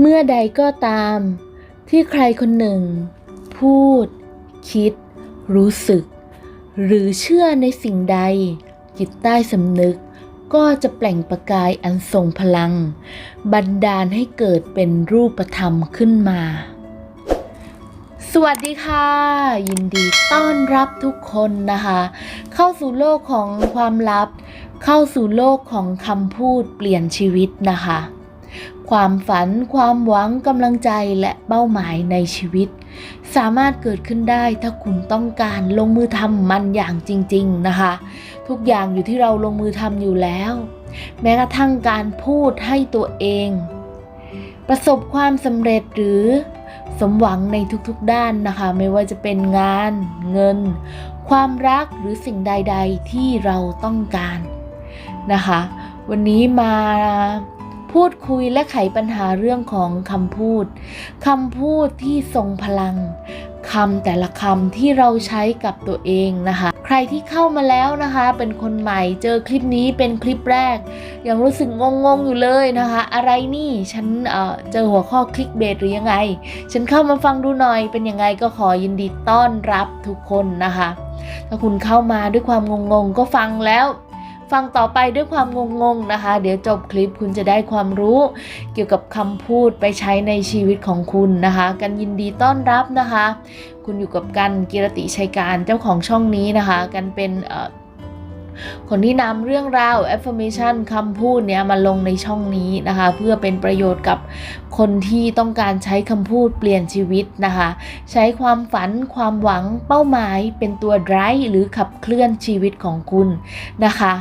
เมื่อใดก็ตาม ที่ใครคนหนึ่ง พูด คิด รู้สึก หรือเชื่อในสิ่งใด จิตใต้สำนึกก็จะแปล่งประกายอันทรงพลัง บันดาลให้เกิดเป็นรูปธรรมขึ้นมา สวัสดีค่ะ ยินดีต้อนรับทุกคนนะคะ เข้าสู่โลกของความลับ เข้าสู่โลกของคำพูดเปลี่ยนชีวิตนะคะ ความฝัน ความหวังกำลังใจและเป้าหมายในชีวิต สามารถเกิดขึ้นได้ถ้าคุณต้องการลงมือทำมันอย่างจริง ๆนะคะ ทุกอย่างอยู่ที่เราลงมือทำอยู่แล้ว แม้กระทั่งการพูดให้ตัวเอง ประสบความสำเร็จหรือสมหวังในทุกๆด้านนะคะ ไม่ว่าจะเป็นงาน เงิน ความรักหรือสิ่งใด ๆ ที่เราต้องการนะคะ วันนี้มา พูดคุยและไขปัญหาเรื่องของคำพูดคำพูดที่ทรงพลังคำแต่ละคำที่เราใช้กับตัวเองนะคะ ใครที่เข้ามาแล้วนะคะ เป็นคนใหม่เจอคลิปนี้เป็นคลิปแรก ยังรู้สึกงงๆอยู่เลยนะคะ อะไรนี่ฉันเเจอหัวข้อคลิกเบสหรือยังไง ฉันเข้ามาฟังดูหน่อยเป็นยังไงก็ขอยินดีต้อนรับทุกคนนะคะ ถ้าคุณเข้ามาด้วยความงงๆก็ฟังแล้ว ฟังต่อไปด้วยความงงๆนะคะ เดี๋ยวจบคลิปคุณจะได้ความรู้ เกี่ยวกับคำพูดไปใช้ในชีวิตของคุณนะคะ กันยินดีต้อนรับนะคะ คุณอยู่กับกันกิรติชัยการเจ้าของช่องนี้นะคะ กันเป็นคนที่นำเรื่องราว affirmation คำพูดเนี้ยมาลงในช่องนี้นะคะ เพื่อเป็นประโยชน์กับคนที่ต้องการใช้คำพูดเปลี่ยนชีวิตนะคะ ใช้ความฝันความหวังเป้าหมายเป็นตัว drive หรือขับเคลื่อนชีวิตของคุณนะคะ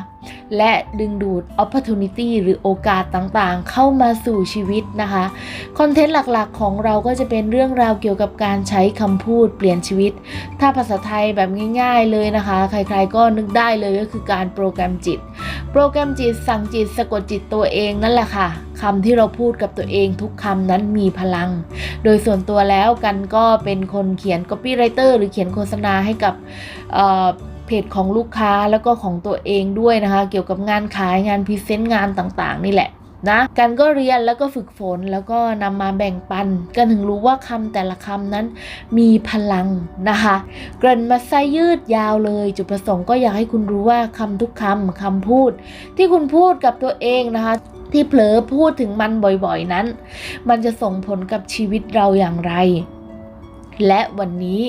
และดึงดูด opportunity หรือโอกาสต่างๆ เข้ามาสู่ชีวิตนะคะคอนเทนต์หลักๆ ของเราก็จะเป็นเรื่องราวเกี่ยวกับการใช้คำพูดเปลี่ยนชีวิต ถ้าภาษาไทยแบบง่าย ๆ เลยนะคะ ใครๆก็นึกได้เลยก็คือการโปรแกรมจิต โปรแกรมจิตสั่งจิตสะกดจิตตัวเองนั่นแหละค่ะคำที่เราพูดกับตัวเองทุกคำนั้นมีพลัง โดยส่วนตัวแล้วกันก็เป็นคนเขียน copywriter หรือเขียนโฆษณาให้กับ เพจของลูกค้าแล้วก็ของตัวเองด้วยนะคะ เกี่ยวกับงานขายงานพรีเซนต์งานต่างๆ นี่แหละนะกันก็เรียนแล้วก็ฝึกฝนแล้วก็นำมาแบ่งปัน กันถึงรู้ว่าคำแต่ละคำนั้นมีพลังนะคะ เกริ่นมาไซยืดยาวเลย จุดประสงค์ก็อยากให้คุณรู้ว่าคำทุกคำคำพูด ที่คุณพูดกับตัวเองนะคะที่เผลอพูดถึงมันบ่อยๆนั้น มันจะส่งผลกับชีวิตเราอย่างไร และวันนี้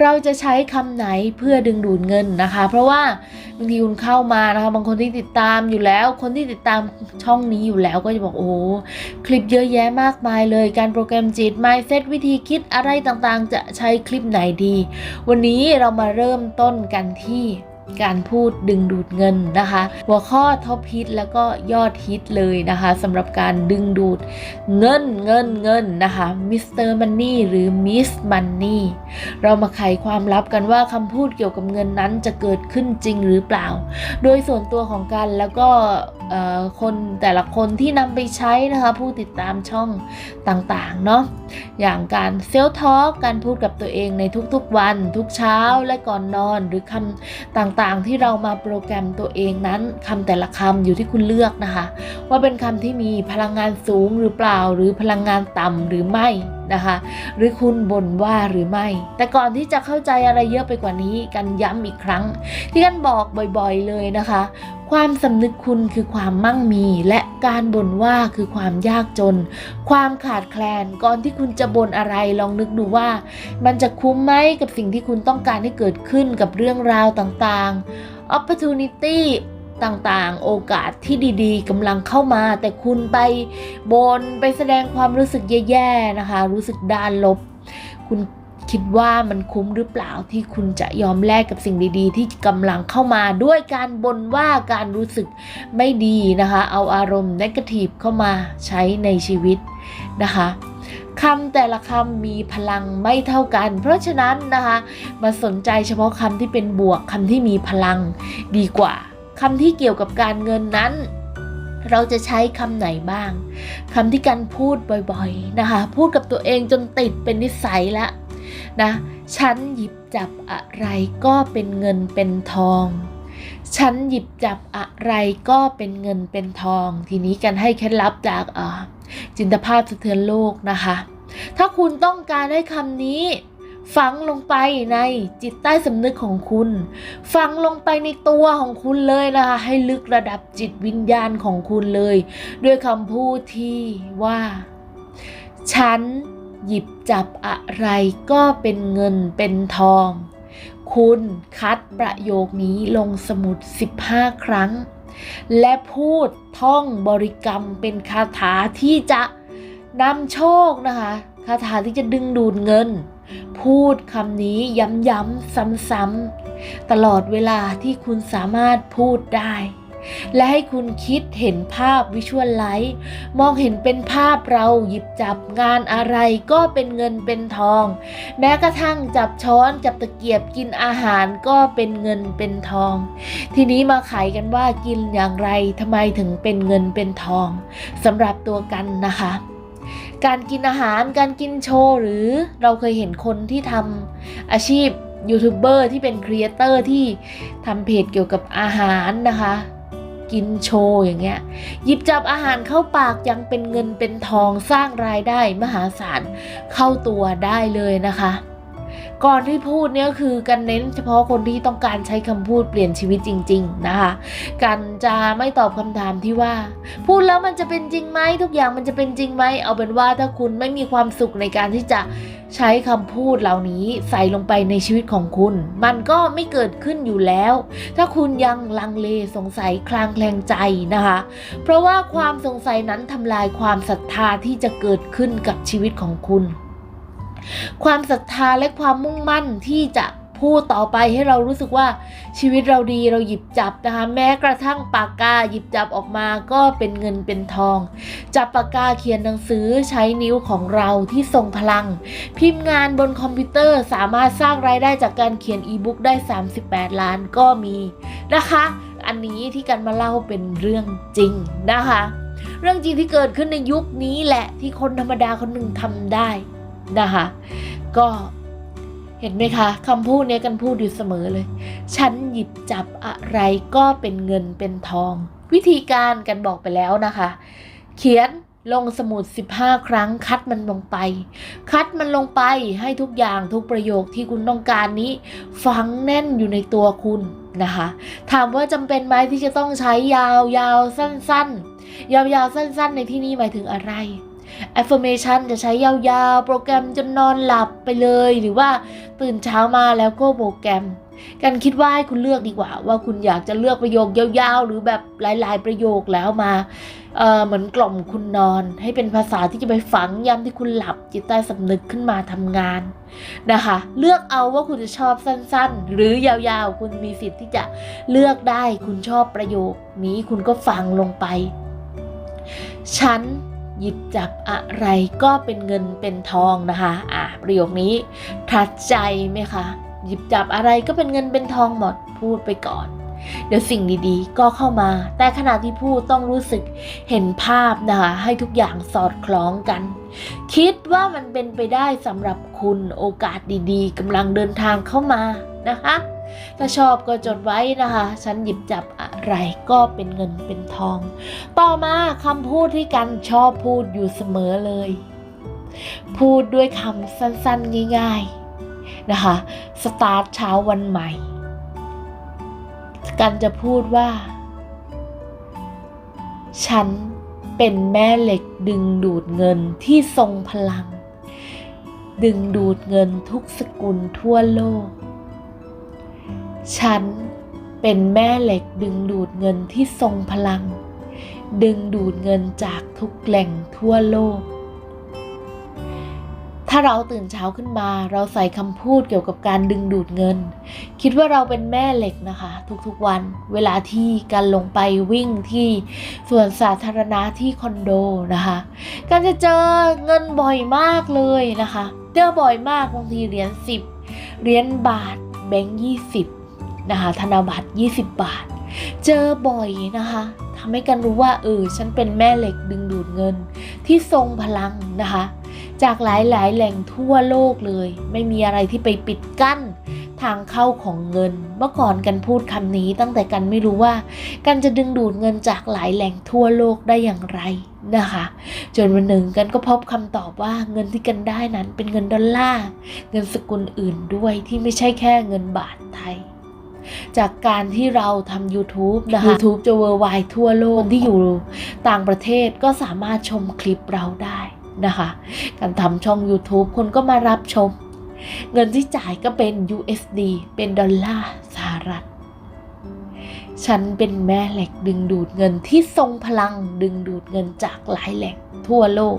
เราจะใช้คำไหนเพื่อดึงดูดเงินนะคะ เพราะว่าบางทีคุณเข้ามานะคะบางคนที่ติดตามอยู่แล้ว คนที่ติดตามช่องนี้อยู่แล้วก็จะบอกโอ้คลิปเยอะแยะมากมายเลย การโปรแกรมจิต mindset วิธีคิดอะไรต่างๆ จะใช้คลิปไหนดี วันนี้เรามาเริ่มต้นกันที่ การพูดดึงดูดเงินนะคะ หัวข้อท็อปฮิตแล้วก็ยอดฮิตเลยนะคะสำหรับการดึงดูดเงินเงินเงินนะคะมิสเตอร์มันนี่หรือมิสมันนี่เรามาไขความลับกันว่าคำพูดเกี่ยวกับเงินนั้นจะเกิดขึ้นจริงหรือเปล่า โดยส่วนตัวของกันแล้วก็ คนแต่ละคนที่นำไปใช้นะคะผู้ติดตามช่องต่างๆเนาะอย่างการเซลทอกการพูดกับตัวเองในทุกๆวัน ทุกเช้าและก่อนนอนหรือคำต่างต่างๆ ที่เรามาโปรแกรมตัวเองนั้นคำแต่ละคำอยู่ที่คุณเลือกนะคะ ว่าเป็นคำที่มีพลังงานสูงหรือเปล่า หรือพลังงานต่ำหรือไม่นะคะหรือคุณบ่นว่าหรือไม่ แต่ก่อนที่จะเข้าใจอะไรเยอะไปกว่านี้กันย้ำอีกครั้ง ที่กันบอกบ่อยๆเลยนะคะ ความสำนึกคุณคือความมั่งมีและการบ่นว่าคือความยากจน ความขาดแคลนก่อนที่คุณจะบ่นอะไรลองนึกดูว่า มันจะคุ้มไหมกับสิ่งที่คุณต้องการให้เกิดขึ้นกับเรื่องราวต่างๆ opportunity ต่างๆ โอกาสที่ดีๆกำลังเข้ามา แต่คุณไปบนไปแสดงความรู้สึกแย่ๆนะคะ รู้สึกด้านลบ คุณ คิดว่ามันคุ้มหรือเปล่าที่คุณจะยอมแลกกับสิ่งดีๆ ที่กำลังเข้ามาด้วยการบ่นว่าการรู้สึกไม่ดีนะคะ เอาอารมณ์นกาทีฟเข้ามาใช้ในชีวิตนะคะคำแต่ละคำมีพลังไม่เท่ากัน เพราะฉะนั้นนะคะมาสนใจเฉพาะคำที่เป็นบวกคำที่มีพลังดีกว่าคำที่เกี่ยวกับการเงินนั้น เราจะใช้คำไหนบ้างคำที่กันพูดบ่อยๆนะคะ พูดกับตัวเองจนติดเป็นนิสัยแล้ว นะฉันหยิบจับอะไรก็เป็นเงินเป็นทองฉันหยิบจับอะไรก็เป็นเงินเป็นทอง ทีนี้กันให้เคล็ดลับจากจินตภาพสะเทือนโลกนะคะ ถ้าคุณต้องการให้คำนี้ ฝังลงไปในจิตใต้สำนึกของคุณ ฝังลงไปในตัวของคุณเลยนะคะ ให้ลึกระดับจิตวิญญาณของคุณเลย ด้วยคำพูดที่ว่า ฉัน หยิบจับอะไรก็เป็นเงินเป็นทอง คุณคัดประโยคนี้ลงสมุด 15 ครั้ง และพูดท่องบริกรรมเป็นคาถาที่จะนำโชคนะคะ คาถาที่จะดึงดูดเงิน พูดคำนี้ย้ำๆซ้ำๆตลอดเวลาที่คุณสามารถพูดได้ และให้คุณคิดเห็นภาพวิชวลไลท์มองเห็นเป็นภาพเราหยิบจับงานอะไรก็เป็นเงินเป็นทอง แม้กระทั่งจับช้อนจับตะเกียบกินอาหารก็เป็นเงินเป็นทอง ทีนี้มาไขกันว่ากินอย่างไรทำไมถึงเป็นเงินเป็นทองสำหรับตัวกันนะคะการกินอาหารการกินโชว์หรือเราเคยเห็นคนที่ทำอาชีพยูทูบเบอร์ที่เป็นครีเอเตอร์ที่ทำเพจเกี่ยวกับอาหารนะคะ กินโชว์อย่างเงี้ยหยิบจับอาหารเข้าปากยังเป็นเงินเป็นทองสร้างรายได้มหาศาลเข้าตัวได้เลยนะคะก่อนที่พูดเนี่ยคือการเน้นเฉพาะคนที่ต้องการใช้คำพูดเปลี่ยนชีวิตจริง ๆ นะคะกันจะไม่ตอบคำถามที่ว่า พูดแล้วมันจะเป็นจริงไหมทุกอย่างมันจะเป็นจริงไหมเอาเป็นว่าถ้าคุณไม่มีความสุขในการที่จะ ใช้คำพูดเหล่านี้ใส่ลงไปในชีวิตของคุณ มันก็ไม่เกิดขึ้นอยู่แล้ว ถ้าคุณยังลังเลสงสัยคลางแคลงใจนะคะ เพราะว่าความสงสัยนั้นทำลายความศรัทธาที่จะเกิดขึ้นกับชีวิตของคุณ ความศรัทธาและความมุ่งมั่นที่จะ พูดต่อไปให้เรารู้สึกว่าชีวิตเราดีเราหยิบจับนะคะ แม้กระทั่งปากกาหยิบจับออกมาก็เป็นเงินเป็นทอง จับปากกาเขียนหนังสือใช้นิ้วของเราที่ทรงพลัง พิมพ์งานบนคอมพิวเตอร์สามารถสร้างรายได้จากการเขียนอีบุ๊กได้ 38 ล้านก็มีนะคะ อันนี้ที่กันมาเล่าเป็นเรื่องจริงนะคะ เรื่องจริงที่เกิดขึ้นในยุคนี้แหละที่คนธรรมดาคนหนึ่งทำได้นะคะ ก็ เห็นไหมคะคำพูดเนี้ยกันพูดอยู่เสมอเลย ฉันหยิบจับอะไรก็เป็นเงินเป็นทอง วิธีการกันบอกไปแล้วนะคะ เขียนลงสมุด 15 ครั้งคัดมันลงไป คัดมันลงไปให้ทุกอย่างทุกประโยคที่คุณต้องการนี้ฝังแน่นอยู่ในตัวคุณนะคะ ถามว่าจำเป็นไหมที่จะต้องใช้ยาวยาวสั้น ๆ ยาวๆสั้น ๆ ในที่นี้หมายถึงอะไร affirmation จะใช้ยาวๆ โปรแกรมจนนอนหลับไปเลย หรือว่าตื่นเช้ามาแล้วก็โปรแกรม กันคิดว่าให้คุณเลือกดีกว่า ว่าคุณอยากจะเลือกประโยคยาวๆ หรือแบบหลาย ๆ ประโยคแล้วมาเอ่อเหมือนกล่อมคุณนอน ให้เป็นภาษาที่จะไปฝังย้ำที่คุณหลับจิตใต้สำนึกขึ้นมาทำงานนะคะ เลือกเอาว่าคุณจะชอบสั้นๆ หรือยาวๆ คุณมีสิทธิ์ที่จะเลือกได้คุณชอบประโยคนี้คุณก็ฟังลงไป ฉัน หยิบจับอะไรก็เป็นเงินเป็นทองนะคะอะประโยคนี้ทัดใจไหมคะ หยิบจับอะไรก็เป็นเงินเป็นทองหมดพูดไปก่อน เดี๋ยวสิ่งดีๆ ก็เข้ามา แต่ขณะที่พูดต้องรู้สึกเห็นภาพนะคะ ให้ทุกอย่างสอดคล้องกัน คิดว่ามันเป็นไปได้สำหรับคุณโอกาสดีๆกำลังเดินทางเข้ามานะคะ ถ้าชอบก็จดไว้นะคะ ฉันหยิบจับอะไรก็เป็นเงินเป็นทอง ต่อมาคำพูดที่กันชอบพูดอยู่เสมอเลย พูดด้วยคำสั้นๆง่าย ๆนะคะ สตาร์ทเช้าวันใหม่ กันจะพูดว่า ฉันเป็นแม่เหล็กดึงดูดเงินที่ทรงพลัง ดึงดูดเงินทุกสกุลทั่วโลก ฉันเป็นแม่เหล็กดึงดูดเงินที่ทรงพลัง ดึงดูดเงินจากทุกแหล่งทั่วโลก ถ้าเราตื่นเช้าขึ้นมาเราใส่คำพูดเกี่ยวกับการดึงดูดเงิน คิดว่าเราเป็นแม่เหล็กนะคะ ทุกๆวันเวลาที่การลงไปวิ่งที่ส่วนสาธารณะที่คอนโดนะคะการจะเจอเงินบ่อยมากเลยนะคะเจอบ่อยมากบางทีเหรียญสิบเหรียญบาทแบงค์ยี่สิบนะคะธนบัตร 20 บาท เจอบ่อยนะคะทำให้กันรู้ว่าเออฉันเป็นแม่เหล็กดึงดูดเงิน ที่ทรงพลังนะคะ จากหลายๆ แหล่งทั่วโลกเลย ไม่มีอะไรที่ไปปิดกั้น ทางเข้าของเงิน เมื่อก่อนกันพูดคำนี้ตั้งแต่กันไม่รู้ว่า กันจะดึงดูดเงินจากหลายแหล่งทั่วโลกได้อย่างไรนะคะ จนวันหนึ่งกันก็พบคำตอบว่าเงินที่กันได้นั้นเป็นเงินดอลลาร์เงินสกุลอื่นด้วยที่ไม่ใช่แค่เงินบาทไทยจากการที่เราทำ YouTube นะคะ YouTube จะเวอร์ไวทั่วโลกคนที่อยู่ต่างประเทศก็สามารถชมคลิปเราได้นะคะ การทำช่อง YouTube คนก็มารับชม เงินที่จ่ายก็เป็น USD เป็นดอลลาร์สหรัฐ ฉันเป็นแม่เหล็กดึงดูดเงินที่ทรงพลังดึงดูดเงินจากหลายแหล่งทั่วโลก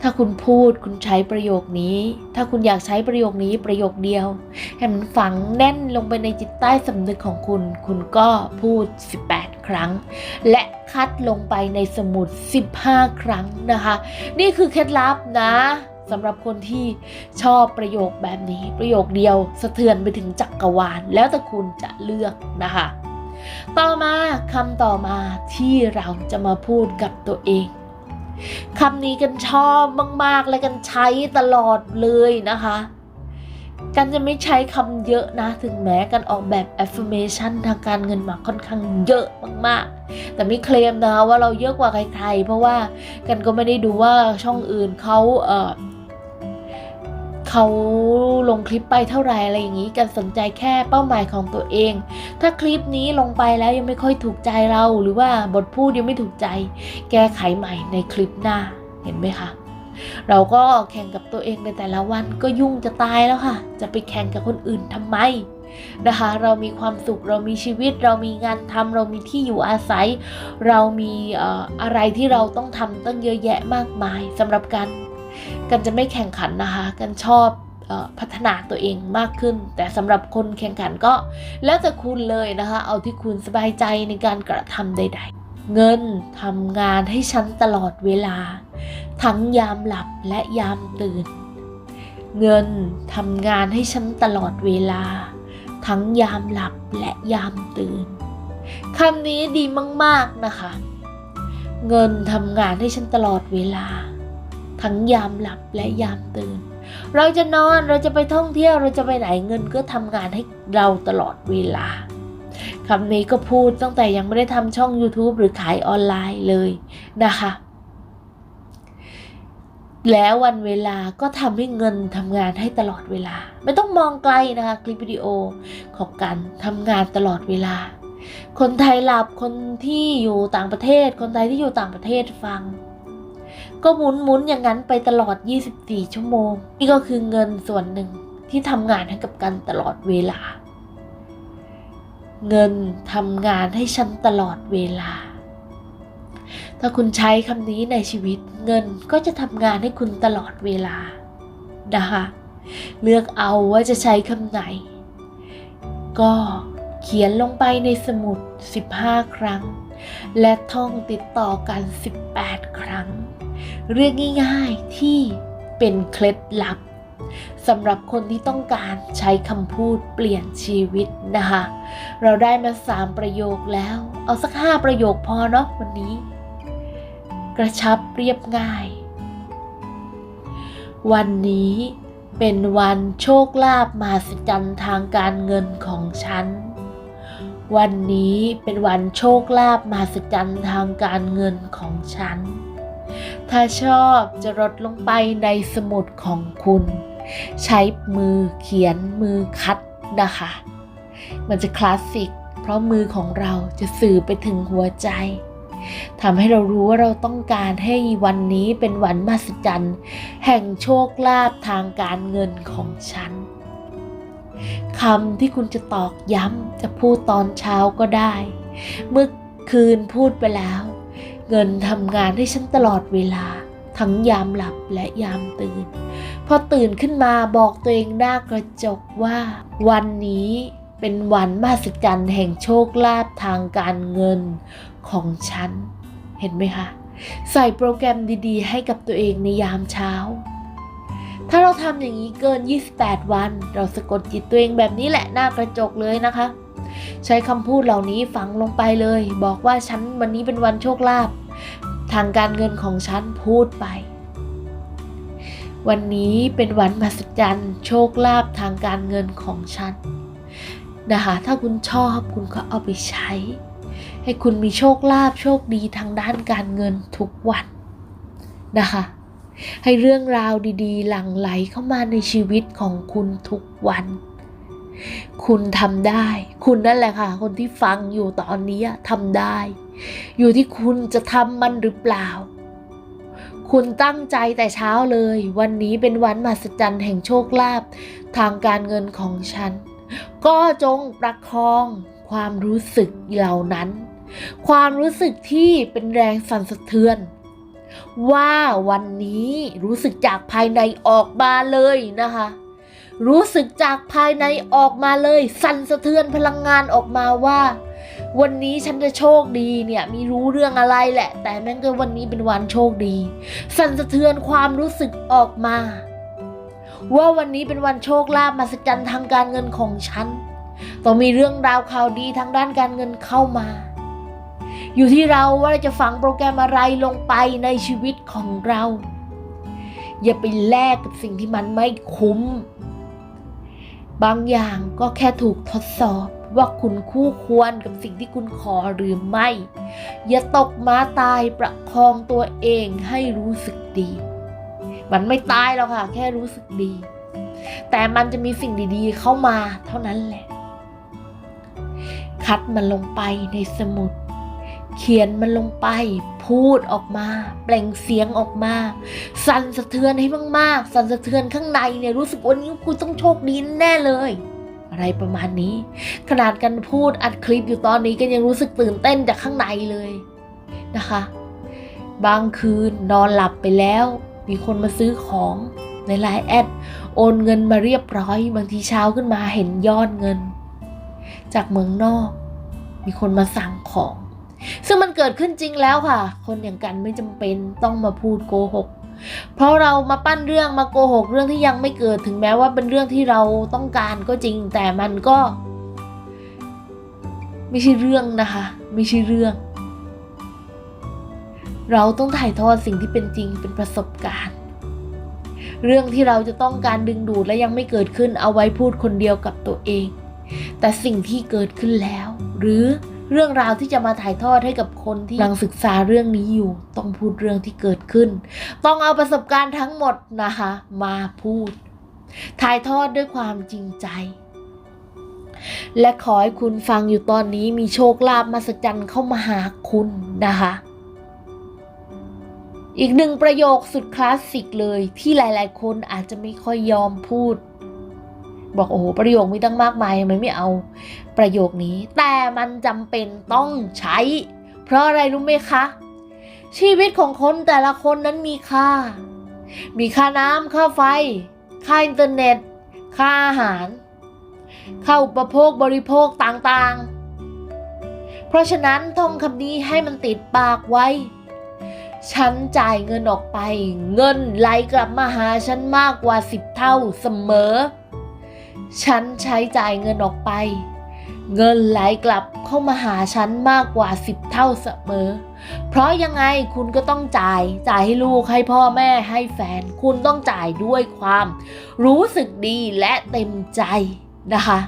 ถ้าคุณพูดคุณใช้ประโยคนี้ ถ้าคุณอยากใช้ประโยคนี้ประโยคเดียวให้มันฝังแน่นลงไปในจิตใต้สำนึกของคุณ คุณก็พูด 18 ครั้ง และคัดลงไปในสมุด 15 ครั้งนะคะ นี่คือเคล็ดลับนะ สำหรับคนที่ชอบประโยคแบบนี้ ประโยคเดียวสะเทือนไปถึงจักกรวาล แล้วแต่คุณจะเลือกนะคะ ต่อมาคำต่อมาที่เราจะมาพูดกับตัวเองคำนี้กันชอบมาก ๆ และกันใช้ตลอดเลยนะคะ กันจะไม่ใช้คำเยอะนะ ถึงแม้กันออกแบบ affirmation ทางการเงินมาค่อนข้างเยอะมาก ๆ แต่ไม่เคลมนะคะว่าเราเยอะกว่าใคร ๆ เพราะว่ากันก็ไม่ได้ดูว่าช่องอื่นเขาเออ เขาลงคลิปไปเท่าไหร่อะไรอย่างนี้กันสนใจแค่เป้าหมายของตัวเอง ถ้าคลิปนี้ลงไปแล้วยังไม่ค่อยถูกใจเรา หรือว่าบทพูดยังไม่ถูกใจ แก้ไขใหม่ในคลิปหน้าเห็นไหมคะเราก็แข่งกับตัวเองในแต่ละวันก็ยุ่งจะตายแล้วค่ะ จะไปแข่งกับคนอื่นทำไมนะคะ เรามีความสุขเรามีชีวิต เรามีงานทำเรามีที่อยู่อาศัย เรามีอะไรที่เราต้องทำตั้งเยอะแยะมากมายสำหรับกัน กันจะไม่แข่งขันนะคะ กันชอบออพัฒนาตัวเองมากขึ้น แต่สำหรับคนแข่งขันก็ แล้วแต่คุณเลยนะคะ เอาที่คุณสบายใจในการกระทำใด ๆ เงินทำงานให้ฉันตลอดเวลา ทั้งยามหลับและยามตื่น เงินทำงานให้ฉันตลอดเวลา ทั้งยามหลับและยามตื่นคำนี้ดีมาก ๆ นะคะ เงินทำงานให้ฉันตลอดเวลา ทั้งยามหลับและยามตื่น เราจะนอนเราจะไปท่องเที่ยวเราจะไปไหนเงินก็ทำงานให้เราตลอดเวลาคำนี้ก็พูดตั้งแต่ยังไม่ได้ทำช่อง YouTube หรือขายออนไลน์เลยนะคะ แล้ววันเวลาก็ทำให้เงินทำงานให้ตลอดเวลา ไม่ต้องมองไกลนะคะ คลิปวิดีโอของการทำงานตลอดเวลา คนไทยหลับคนที่อยู่ต่างประเทศ คนไทยที่อยู่ต่างประเทศฟัง ก็หมุนหมุนอย่างนั้นไปตลอด 24 ชั่วโมง นี่ก็คือเงินส่วนหนึ่งที่ทำงานให้กับกันตลอดเวลา เงินทำงานให้ฉันตลอดเวลา ถ้าคุณใช้คำนี้ในชีวิต เงินก็จะทำงานให้คุณตลอดเวลานะคะเลือกเอาว่าจะใช้คำไหน ก็เขียนลงไปในสมุด 15 ครั้ง และท่องติดต่อกัน 18 ครั้ง เรียกง่ายๆที่เป็นเคล็ดลับสำหรับคนที่ต้องการใช้คำพูดเปลี่ยนชีวิตนะคะ เราได้มา 3 ประโยคแล้ว เอาสัก 5 ประโยคพอเนาะวันนี้ กระชับเรียบง่าย วันนี้เป็นวันโชคลาภมหัศจรรย์ทางการเงินของฉัน วันนี้เป็นวันโชคลาภมหัศจรรย์ทางการเงินของฉัน ถ้าชอบจะลดลงไปในสมุดของคุณ ใช้มือเขียนมือคัดนะคะ มันจะคลาสสิก เพราะมือของเราจะสื่อไปถึงหัวใจทำให้เรารู้ว่าเราต้องการให้วันนี้เป็นวันมหัศจรรย์แห่งโชคลาภทางการเงินของฉันคำที่คุณจะตอกย้ำจะพูดตอนเช้าก็ได้ เมื่อคืนพูดไปแล้ว เงินทำงานให้ฉันตลอดเวลา ทั้งยามหลับและยามตื่น พอตื่นขึ้นมาบอกตัวเองหน้ากระจกว่า วันนี้เป็นวันมหัศจรรย์แห่งโชคลาภทางการเงินของฉัน เห็นไหมคะ ใส่โปรแกรมดีๆ ให้กับตัวเองในยามเช้า ถ้าเราทำอย่างนี้เกิน 28 วัน เราสะกดจิตตัวเองแบบนี้แหละหน้ากระจกเลยนะคะใช้คำพูดเหล่านี้ฝังลงไปเลย บอกว่าฉันวันนี้เป็นวันโชคลาภ ทางการเงินของฉันพูดไป วันนี้เป็นวันมหัศจรรย์โชคลาภทางการเงินของฉันนะคะถ้าคุณชอบคุณก็เอาไปใช้ ให้คุณมีโชคลาภโชคดีทางด้านการเงินทุกวันนะคะ ให้เรื่องราวดี ๆ หลั่งไหลเข้ามาในชีวิตของคุณทุกวัน คุณทำได้ คุณนั่นแหละค่ะ คนที่ฟังอยู่ตอนนี้ทำได้ อยู่ที่คุณจะทำมันหรือเปล่า คุณตั้งใจแต่เช้าเลย วันนี้เป็นวันมหัศจรรย์แห่งโชคลาภทางการเงินของฉัน ก็จงประคองความรู้สึกเหล่านั้น ความรู้สึกที่เป็นแรงสั่นสะเทือน ว่าวันนี้รู้สึกจากภายในออกมาเลยนะคะรู้สึกจากภายในออกมาเลย สั่นสะเทือนพลังงานออกมาว่า วันนี้ฉันจะโชคดีเนี่ยมีรู้เรื่องอะไรแหละ แต่แม่งก็วันนี้เป็นวันโชคดี สั่นสะเทือนความรู้สึกออกมา ว่าวันนี้เป็นวันโชคลาภมหัศจรรย์ทางการเงินของฉันต้องมีเรื่องราวข่าวดีทางด้านการเงินเข้ามา อยู่ที่เราว่าเราจะฝังโปรแกรมอะไรลงไปในชีวิตของเรา อย่าไปแลกกับสิ่งที่มันไม่คุ้ม บางอย่างก็แค่ถูกทดสอบ ว่าคุณคู่ควรกับสิ่งที่คุณขอหรือไม่ อย่าตกม้าตายประคองตัวเองให้รู้สึกดี มันไม่ตายหรอกค่ะ แค่รู้สึกดี แต่มันจะมีสิ่งดีๆ เข้ามาเท่านั้นแหละ คัดมันลงไปในสมุด เขียนมันลงไป พูดออกมาเปล่งเสียงออกมา สั่นสะเทือนให้มากๆ สั่นสะเทือนข้างในเนี่ยรู้สึกวันนี้คุณต้องโชคดีแน่เลย อะไรประมาณนี้ ขนาดกันพูดอัดคลิปอยู่ตอนนี้ก็ยังรู้สึกตื่นเต้นจากข้างในเลยนะคะ บางคืนนอนหลับไปแล้ว มีคนมาซื้อของในไลน์แอดโอนเงินมาเรียบร้อย บางทีเช้าขึ้นมาเห็นยอดเงิน จากเมืองนอก มีคนมาสั่งของ ซึ่งมันเกิดขึ้นจริงแล้วค่ะ คนอย่างกันไม่จำเป็นต้องมาพูดโกหก เพราะเรามาปั้นเรื่องมาโกหกเรื่องที่ยังไม่เกิดถึงแม้ว่าเป็นเรื่องที่เราต้องการก็จริง แต่มันก็ ไม่ใช่เรื่องนะคะ ไม่ใช่เรื่อง เราต้องถ่ายทอดสิ่งที่เป็นจริงเป็นประสบการณ์ เรื่องที่เราจะต้องการดึงดูดและยังไม่เกิดขึ้นเอาไว้พูดคนเดียวกับตัวเอง แต่สิ่งที่เกิดขึ้นแล้ว หรือ เรื่องราวที่จะมาถ่ายทอดให้กับคนที่กำลังศึกษาเรื่องนี้อยู่ ต้องพูดเรื่องที่เกิดขึ้น ต้องเอาประสบการณ์ทั้งหมดนะคะ มาพูด ถ่ายทอดด้วยความจริงใจ และขอให้คุณฟังอยู่ตอนนี้มีโชคลาภมาสจันเข้ามาหาคุณนะคะอีกหนึ่งประโยคสุดคลาสสิกเลยที่หลาย ๆ คนอาจจะไม่ค่อยยอมพูด บอกโอ้โหประโยคมีตั้งมากมายทำไมไม่เอาประโยคนี้ แต่มันจำเป็นต้องใช้ เพราะอะไรรู้ไหมคะ ชีวิตของคนแต่ละคนนั้นมีค่า มีค่าน้ำค่าไฟ ค่าอินเทอร์เน็ต ค่าอาหาร ค่าอุปโภคบริโภคต่างๆ เพราะฉะนั้นท่องคำนี้ให้มันติดปากไว้ ฉันจ่ายเงินออกไป เงินไหลกลับมาหาฉันมากกว่าสิบเท่าเสมอ ฉันใช้จ่ายเงินออกไป เงินไหลกลับเข้ามาหาฉันมากกว่าสิบเท่าเสมอ เพราะยังไงคุณก็ต้องจ่าย จ่ายให้ลูกให้พ่อแม่ให้แฟน คุณต้องจ่ายด้วยความ รู้สึกดีและเต็มใจนะคะ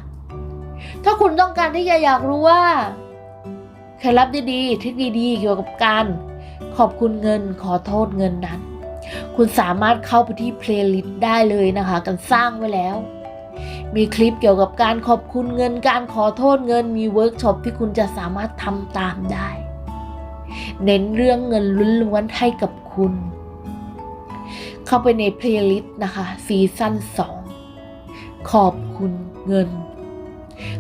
ถ้าคุณต้องการที่จะอยากรู้ว่าเคล็ดลับดีๆทริคดีๆเกี่ยวกับการ ขอบคุณเงินขอโทษเงินนั้น คุณสามารถเข้าไปที่เพลย์ลิสต์ได้เลยนะคะ กันสร้างไว้แล้ว มีคลิปเกี่ยวกับการขอบคุณเงิน การขอโทษเงิน มีเวิร์กช็อปที่คุณจะสามารถทำตามได้ เน้นเรื่องเงินล้วนๆให้กับคุณ เข้าไปในเพลย์ลิสต์นะคะซีซั่น2 ขอบคุณเงิน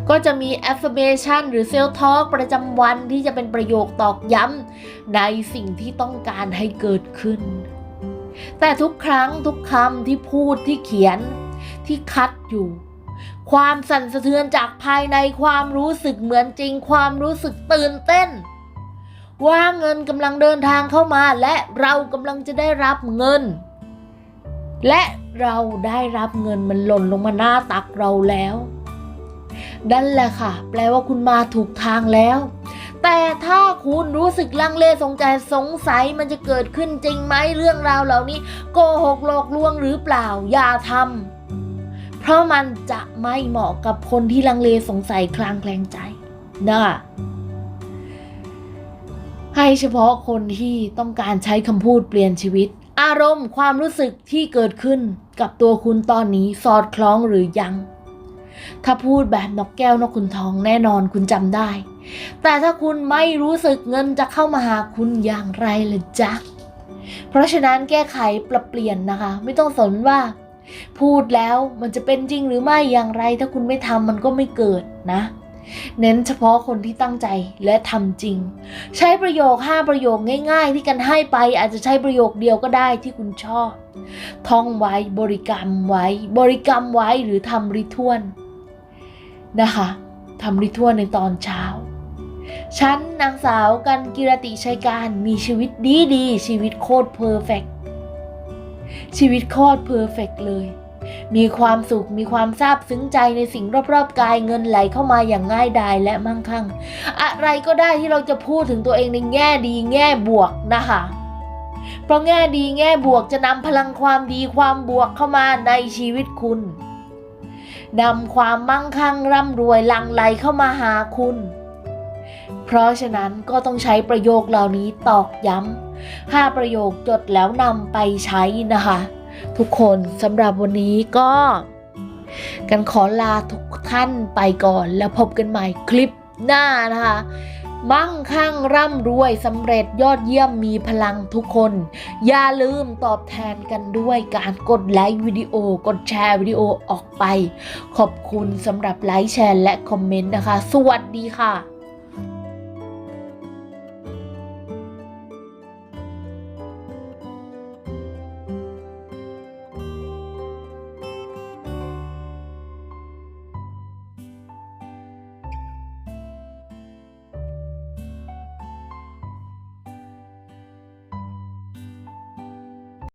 ก็จะมี affirmation หรือ self talk ประจำวันที่จะเป็นประโยคตอกย้ำในสิ่งที่ต้องการให้เกิดขึ้น แต่ทุกครั้งทุกคำที่พูดที่เขียนที่คัดอยู่ ความสั่นสะเทือนจากภายในความรู้สึกเหมือนจริง ความรู้สึกตื่นเต้น ว่าเงินกำลังเดินทางเข้ามา และเรากำลังจะได้รับเงิน และเราได้รับเงินมันหล่นลงมาหน้าตักเราแล้วนั่นแหละค่ะ แปลว่าคุณมาถูกทางแล้ว แต่ถ้าคุณรู้สึกลังเลสงใจสงสัยมันจะเกิดขึ้นจริงไหมเรื่องราวเหล่านี้ โกหกหลอกลวงหรือเปล่าอย่าทำ เพราะมันจะไม่เหมาะกับคนที่ลังเลสงสัยคลางแคลงใจนะให้เฉพาะคนที่ต้องการใช้คำพูดเปลี่ยนชีวิต อารมณ์ความรู้สึกที่เกิดขึ้นกับตัวคุณตอนนี้สอดคล้องหรือยัง ถ้าพูดแบบนกแก้วนกขุนทองแน่นอนคุณจำได้ แต่ถ้าคุณไม่รู้สึกเงินจะเข้ามาหาคุณอย่างไรล่ะจ๊ะ เพราะฉะนั้นแก้ไขปรับเปลี่ยนนะคะ ไม่ต้องสนว่า พูดแล้วมันจะเป็นจริงหรือไม่อย่างไร ถ้าคุณไม่ทำมันก็ไม่เกิดนะ เน้นเฉพาะคนที่ตั้งใจและทำจริง ใช้ประโยค 5 ประโยคง่ายๆ ที่กันให้ไปอาจจะใช้ประโยคเดียวก็ได้ที่คุณชอบ ท่องไว้บริกรรมไว้ บริกรรมไว้หรือทำริทวนนะคะทำริทวนในตอนเช้าฉันนางสาวกันกิรติชัยการมีชีวิตดีดีๆชีวิตโคตรเพอร์เฟก ชีวิตโคตรเพอร์เฟกเลย มีความสุขมีความซาบซึ้งใจในสิ่งรอบๆกายเงินไหลเข้ามาอย่างง่ายดายและมั่งคั่ง อะไรก็ได้ที่เราจะพูดถึงตัวเองในแง่ดีแง่บวกนะคะเพราะแง่ดีแง่บวกจะนำพลังความดีความบวกเข้ามาในชีวิตคุณนำความมั่งคั่งร่ำรวยลังไหลเข้ามาหาคุณ เพราะฉะนั้นก็ต้องใช้ประโยคเหล่านี้ตอกย้ำ ห้าประโยคจดแล้วนำไปใช้นะคะ ทุกคนสำหรับวันนี้ก็ กันขอลาทุกท่านไปก่อน แล้วพบกันใหม่คลิปหน้านะคะมั่งคั่งร่ำรวยสำเร็จยอดเยี่ยมมีพลังทุกคน อย่าลืมตอบแทนกันด้วยการกดไลค์วิดีโอ กดแชร์วิดีโอออกไป ขอบคุณสำหรับไลค์แชร์และคอมเมนต์นะคะ สวัสดีค่ะ